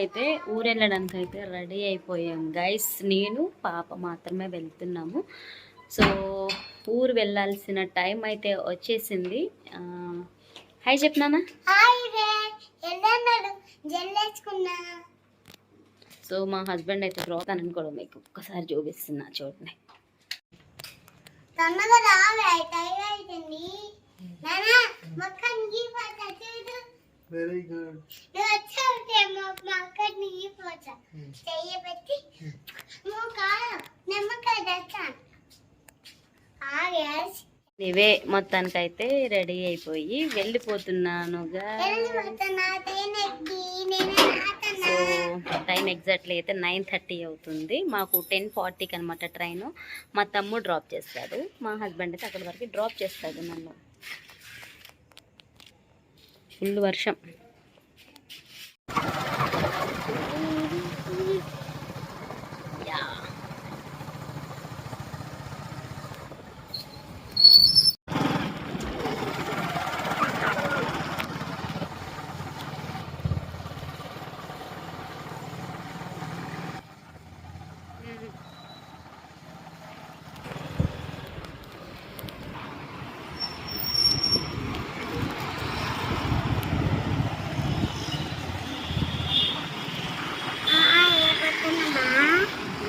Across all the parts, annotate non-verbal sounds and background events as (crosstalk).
అయితే ఊరు వెళ్ళడానికి అయితే రెడీ అయిపోయాం. గైస్ నేను పాప మాత్రమే వెళ్తున్నాము. సో ఊరు వెళ్ళాల్సిన టైం అయితే వచ్చేసింది. హాయ్ చెప్పినానా సో మా హస్బెండ్ అయితే రోతానని కూడా మీకు ఒక్కసారి చూపిస్తున్నా చూడండి. తొందరగా వెరీ గుడ్ నువ్వు వచ్చావుతే మొక్కని చెయ్యి పెట్టి నువ్వు కాదు నిమ్మకాయ తెచ్చాను ఆగేసి ఇవే రెడీ అయిపోయి వెళ్ళిపోతున్నానుగా సో టైం ఎగ్జాక్ట్లీ అయితే నైన్ థర్టీ అవుతుంది. మాకు టెన్ ఫార్టీకి అనమాట ట్రైన్ మా తమ్ముడు డ్రాప్ చేస్తాడు. మా హస్బెండ్ అయితే అక్కడి వరకు డ్రాప్ చేస్తాడు నన్ను. ఫుల్ వర్షం యా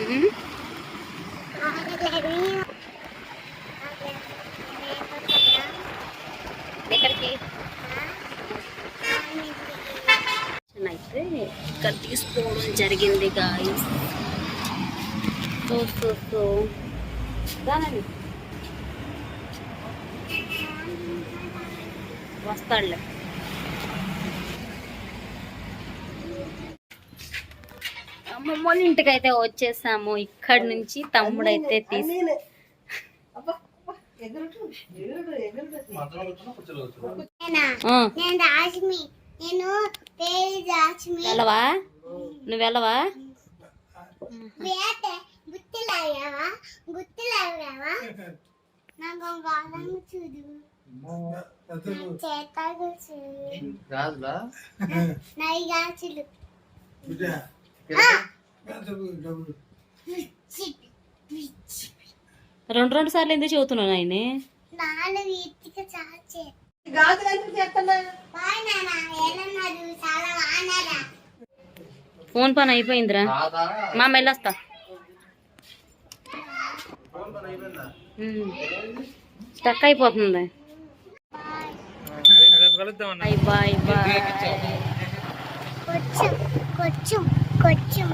మ్మ్. ఎక్కడికి అయితే ఇక్కడ తీసుకోవడం జరిగింది గాయస్ సో సో సో దానండి. వస్తాడులే. అమ్మమ్మ వాళ్ళ ఇంటికి అయితే వచ్చేసాము. ఇక్కడ నుంచి తీసి నేను? పేరు రాజ్మి. వెళ్ళవా? నువ్వు వెళ్ళవా? రాజులా? రెండు రెండు సార్లు ఎందుకు చదువుతున్నాను ఆయన ఫోన్ పని అయిపోయిందిరా. మా వెళ్ళొస్తా. స్టక్ అయిపోతుంది. బాయ్. Bye bye. కొంచెం కొంచెం కొంచెం.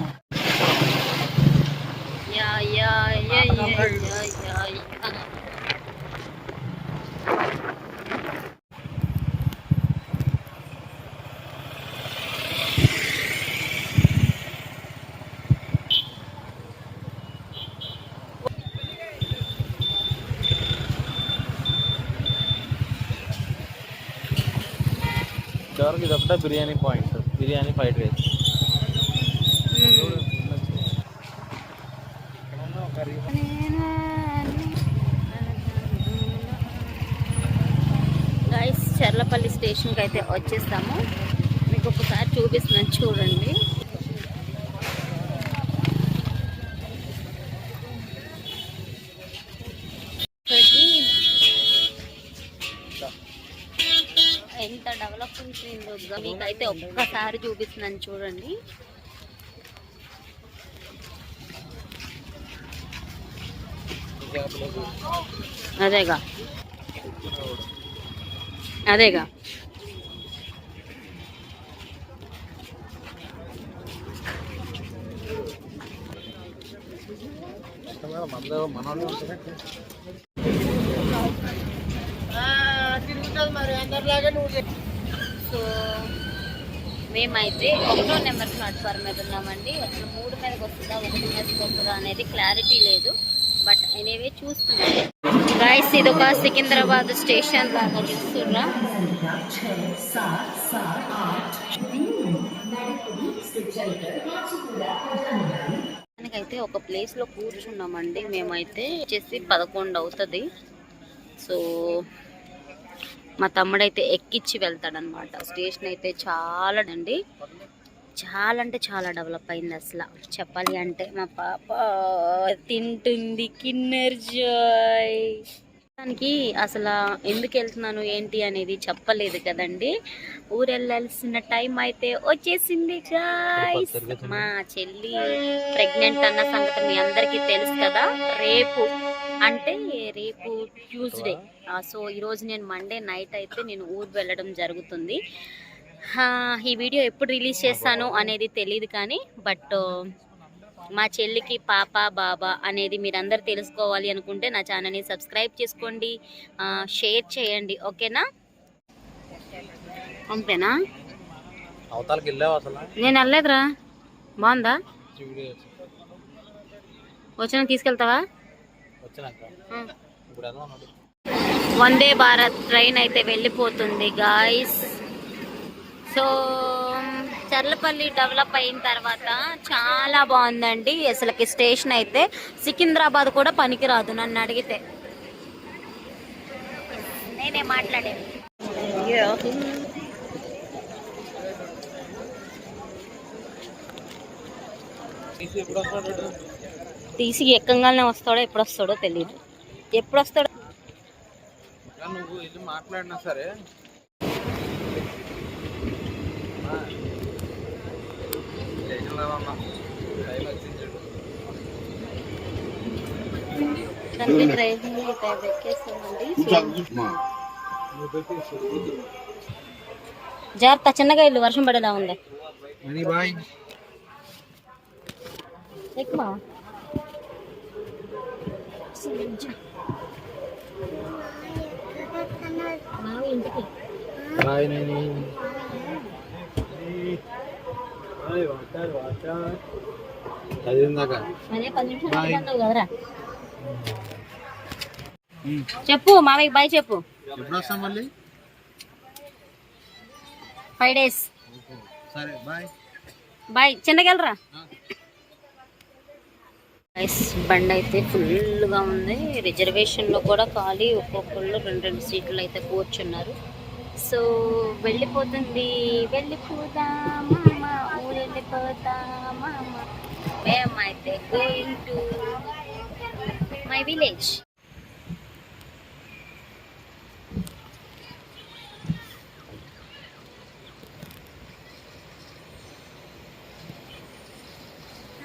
Yeah yeah yeah yeah yeah yeah yeah. చివరికి ఇది ఒకటే biryani point biryani fried rice guys Charlapalli స్టేషన్కి అయితే వచ్చేస్తాము. మీకు ఒకసారి చూపిస్తున్నాను చూడండి. ఎంత ఎంత ఉందో మీకు మీకైతే ఒక్కసారి చూపిస్తున్నాను చూడండి. అదేగా. అదేగా. మన మనోళ్ళు సో మేమైతే ఒకటో నెంబర్ ప్లాట్ఫామ్ మీద ఉన్నామండి. అసలు మూడు మీదకి వస్తుందా ఒకటి మీదకి వస్తుందా అనేది క్లారిటీ లేదు. బట్ ఎనీవే చూస్తున్నాం గాయస్ ఇది ఒక సికింద్రాబాద్ స్టేషన్ లాగా చూస్తున్నా మనకైతే ఒక ప్లేస్లో కూర్చున్నామండి. మేమైతే వచ్చేసి పదకొండు అవుతుంది. సో మా తమ్ముడైతే ఎక్కిచ్చి వెళ్తాడనమాట స్టేషన్ అయితే చాలా అండి. చాలా అంటే చాలా డెవలప్ అయింది అసలు. చెప్పాలి అంటే మా పాప తింటుంది. Kinder Joy. దానికి అసలు ఎందుకు వెళ్తున్నాను ఏంటి అనేది చెప్పలేదు కదండి. ఊరు వెళ్ళాల్సిన టైం అయితే వచ్చేసింది గాయ్స్ మా చెల్లి ప్రెగ్నెంట్ అన్న సంగతి మీ అందరికీ తెలుసు కదా. రేపు అంటే రేపు ట్యూస్డే సో ఈరోజు నేను మండే నైట్ అయితే నేను ఊరు వెళ్ళడం జరుగుతుంది. ఈ వీడియో ఎప్పుడు రిలీజ్ చేస్తాను అనేది తెలియదు కానీ బట్ మా చెల్లికి పాప బాబా అనేది మీరందరూ తెలుసుకోవాలి అనుకుంటే నా ఛానల్ని సబ్స్క్రైబ్ చేసుకోండి. షేర్ చేయండి. ఓకేనా? అంతేనా? అవతలకి వెళ్ళావు అసలు? నేను వెళ్ళలేదురా. బాగుందా? వచ్చిన తీసుకెళ్తావా? వందే భారత్ ట్రైన్ అయితే వెళ్ళిపోతుంది గాయస్ సో చర్లపల్లి డెవలప్ అయిన తర్వాత చాలా బాగుందండి. అసలుకి స్టేషన్ అయితే సికింద్రాబాద్ కూడా పనికిరాదు నన్ను అడిగితే. నేనే మాట్లాడేది తీసి ఎక్కంగానే వస్తాడో ఎప్పుడు వస్తాడో తెలియదు ఎప్పుడు వస్తాడో నువ్వు వెళ్ళి మాట్లాడినా సరే ఆ. స్టేషన్లో ఉన్నా టైం వచ్చింది చూడు. దానికి డ్రైవింగ్ అయితే ఎక్కేస్తామండి జాగ్రత్త చిన్నగా ఇల్లు వర్షం పడేలా ఉంది. ఎక్కువ ఇంటికి చెప్పు మామయ్య బాయ్ చెప్పు. ఎప్పుడు వస్తాం మళ్ళీ ఫైవ్ డేస్ సరే బాయ్. బాయ్. చిన్నగెళ్ళరా గైస్ బండి అయితే ఫుల్గా ఉంది. రిజర్వేషన్లో కూడా ఖాళీ. ఒక్కొక్కళ్ళు రెండు రెండు సీట్లు అయితే కూర్చున్నారు. సో వెళ్ళిపోతుంది. వెళ్ళిపోదామా? Where might they going to? My village.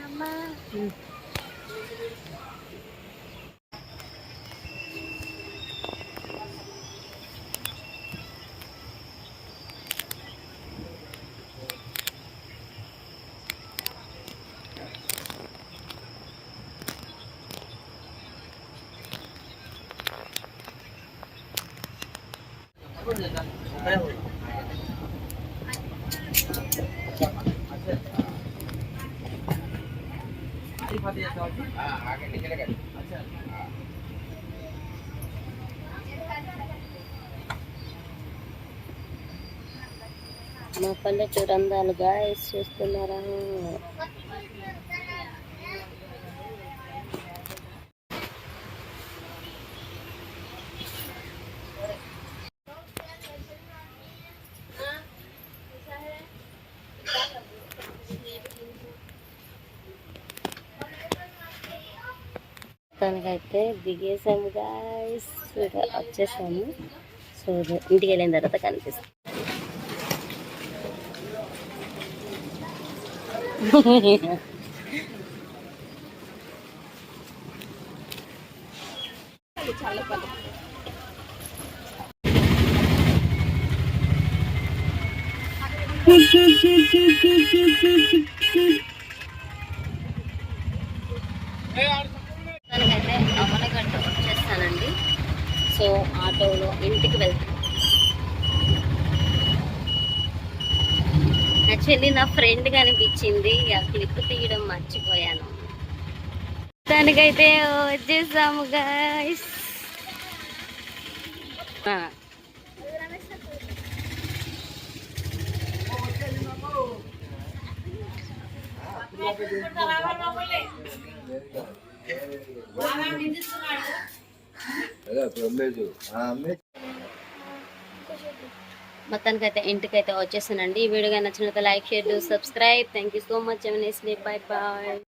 Mama. Mm. మా పల్లెటూరు అందాలు గాయస్ చూస్తున్నారా? తనకైతే దిగేసాము గాయస్ వచ్చేసాము. సో ఇంటికి వెళ్ళిన తర్వాత కనిపిస్తుంది. (laughs) దానికైతే సో ఆటోలో ఇంటికి వెళ్తాను యాక్చువల్లీ నా ఫ్రెండ్ కనిపించింది ఆ క్లిప్ తీయడం మర్చిపోయాను. దానికైతే వచ్చేసాము గాయస్ మొత్తానికైతే ఇంటికైతే వచ్చేసానండి. ఈ వీడియో నచ్చినట్లయితే like share subscribe. Thank you so much bye bye